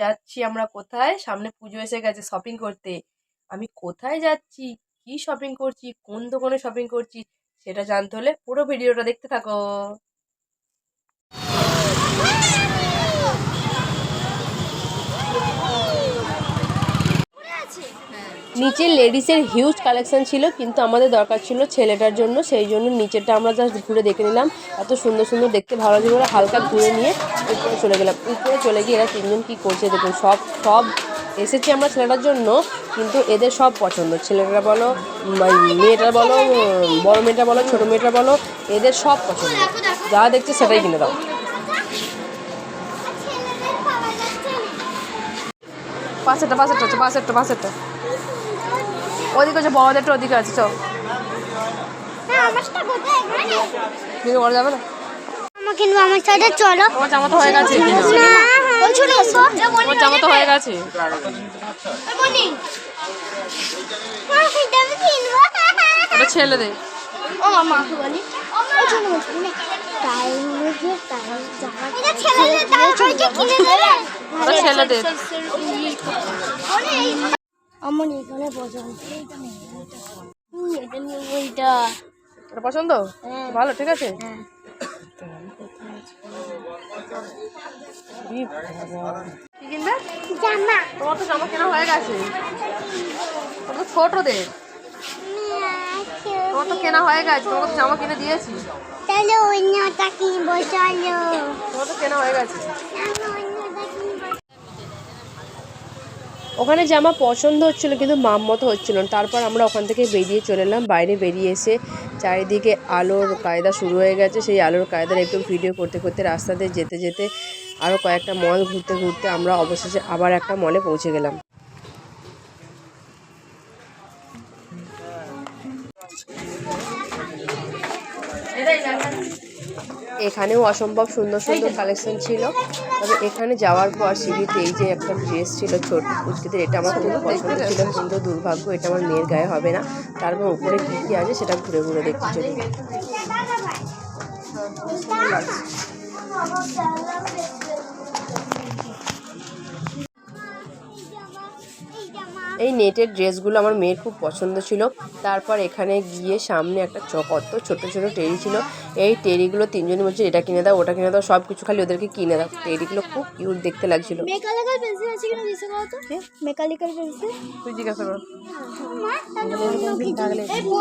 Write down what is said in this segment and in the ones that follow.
যাচ্ছি আমরা কোথায়? সামনে পুজো এসে গেছে শপিং করতে। আমি কোথায় যাচ্ছি? কি শপিং করছি? কোন দোকানে শপিং করছি? সেটা জানতে হলে পুরো ভিডিওটা দেখতে থাকো। নিচে লেডিসের হিউজ কালেকশন ছিল কিন্তু আমাদের দরকার ছিল ছেলেটার জন্য সেই জন্য নিচেরটা আমরা জাস্ট ঘুরে দেখে নিলাম। এত সুন্দর সুন্দর দেখতে ভালো লাগছে বলে হালকা ঘুরে নিয়ে উপরে চলে গেলাম। উপরে চলে গিয়ে এরা তিনজন কী করছে দেখুন সব সব এসেছি আমরা ছেলেটার জন্য কিন্তু এদের সব পছন্দ। ছেলেটা বলো মেয়েটা বলো বড় মেয়েটা বলো ছোটো মেয়েটা বলো এদের সব পছন্দ। যা দেখছে সেটাই কিনে দাও। পাশেরটা হচ্ছে পাশেরটা পাশেরটা ওদিকে হচ্ছে বড়দেরটা ওদিকে আছে চো দিকে বলা যাবে না? কিনবো আমার সাথে চলো। তোমার জামা তো হয়ে গেছে। না ওই চলে এসো তোমার জামা তো হয়ে গেছে ওটা ছেলে দে। ও মামা বলি ওই চলে এসো টাইম যে টাইম জামা এটা ছেলেদের দাও ওইটা কিনে দেবে। ওটা ছেলে দে। আমার এখানে পছন্দ এটা নিয়ে ওইটা এটা পছন্দ? হ্যাঁ। ভালো ঠিক আছে? হ্যাঁ। কি কিনবে? জামা। তোমার তো জামা কেনা হয়ে গেছে। তোমার তোমার তো কেনা হয়ে গেছে। তো জামা কিনে দিয়েছি। চলো অন্যটা কিনবো চলো। তোমার তো কেনা হয়ে গেছে। ওখানে জামা পছন্দ হচ্ছিল, কিন্তু মাম মতো হচ্ছিল না। তারপর আমরা ওখান থেকে বেরিয়ে চলে এলাম। বাইরে বেরিয়ে এসে চারিদিকে আলোর কায়দা শুরু হয়ে গেছে। সেই আলোর কায়দার একটু ভিডিও করতে করতে রাস্তাতে যেতে যেতে আরও কয়েকটা মল ঘুরতে ঘুরতে আমরা অবশেষে আবার একটা মলে পৌঁছে গেলাম। এখানেও অসম্ভব সুন্দর সুন্দর কালেকশন ছিল। তবে এখানে যাওয়ার পর সিঁড়িতে এই যে একটা ড্রেস ছিল ছোট কুচকিদের এটা আমার খুব পছন্দ ছিল। কিন্তু দুর্ভাগ্য এটা আমার মেয়ের গায়ে হবে না। তারপর উপরে কী কী আছে সেটা ঘুরে ঘুরে দেখতে চলি। এই নেটের ড্রেসগুলো আমার মেয়ের খুব পছন্দ ছিল। তারপর এখানে গিয়ে সামনে একটা চ কত ছোট ছোট টেরি ছিল। এই টেরিগুলো তিনজনই বলছে এটা কিনে দাও ওটা কিনে দাও সব কিছু খালি ওদেরকে কিনে দাও। টেরিগুলো খুব কিউট দেখতে লাগছিল। মেকানিক্যাল পেন্সিল আছে কিনা দিছে বলো তো? Mechanical pencil? তুই জিজ্ঞাসা কর।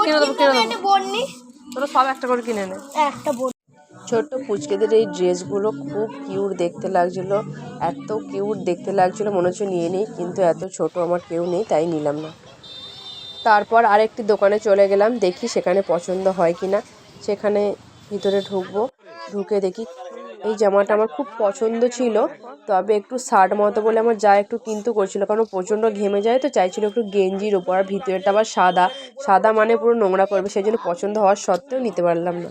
কিনে দেবো কিনে দেবো তোরা সব একটা করে কিনে নে। একটা বোর্ড ছোট্ট পুচকেদের এই ড্রেসগুলো খুব কিউট দেখতে লাগছিল। এত কিউট দেখতে লাগছিল, মনে হচ্ছে নিয়ে নিই, কিন্তু এত ছোট আমার কেউ নেই, তাই নিলাম না। তারপর আরেকটি দোকানে চলে গেলাম, দেখি সেখানে পছন্দ হয় কি না সেখানে ভিতরে ঢুকবো, ঢুকে দেখি এই জামাটা আমার খুব পছন্দ ছিল, তবে একটু শার্ট মতো বলে আমার যা একটু কিন্তু করছিল, কারণ প্রচণ্ড ঘেমে যায়, তো চাইছিল একটু গেঞ্জির ওপর আর ভিতরেটা আবার সাদা। সাদা মানে পুরো নোংরা করবে সেই জন্য পছন্দ হওয়ার সত্ত্বেও নিতে পারলাম না।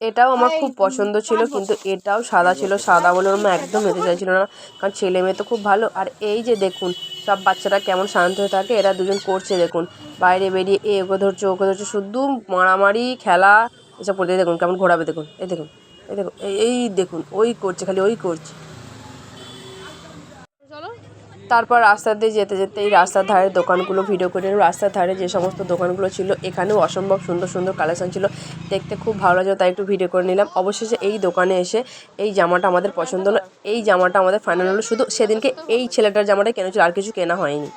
এটাও আমার খুব পছন্দ ছিল কিন্তু এটাও সাদা ছিল সাদা বলে মা একদম হতে চাইছিল না কারণ ছেলে মেয়ে তো খুব ভালো। আর এই যে দেখুন সব বাচ্চারা কেমন শান্ত হয়ে থাকে এরা দুজন করছে দেখুন। বাইরে বেরিয়ে এ ওকে ধরছে ওকে ধরছে শুধু মারামারি খেলা এসব করতে দেখুন কেমন ঘোরাবে দেখুন এই দেখুন এই দেখুন এই- এই দেখুন ওই করছে খালি ওই করছে। তারপর রাস্তা দিয়ে যেতে যেতে এই রাস্তার ধারে দোকানগুলো ভিডিও করে। রাস্তার ধারে যে সমস্ত দোকানগুলো ছিল, এখানেও অসম্ভব সুন্দর সুন্দর কালেকশন ছিল। দেখতে খুব ভালো লাগছিল তাই একটু ভিডিও করে নিলাম। অবশেষে এই দোকানে এসে এই জামাটা আমাদের পছন্দ হলো। এই জামাটা আমাদের ফাইনাল হলো। শুধু সেদিনকে এই ছেলেটার জামাটাই কেন ছিল আর কিছু কেনা হয়নি।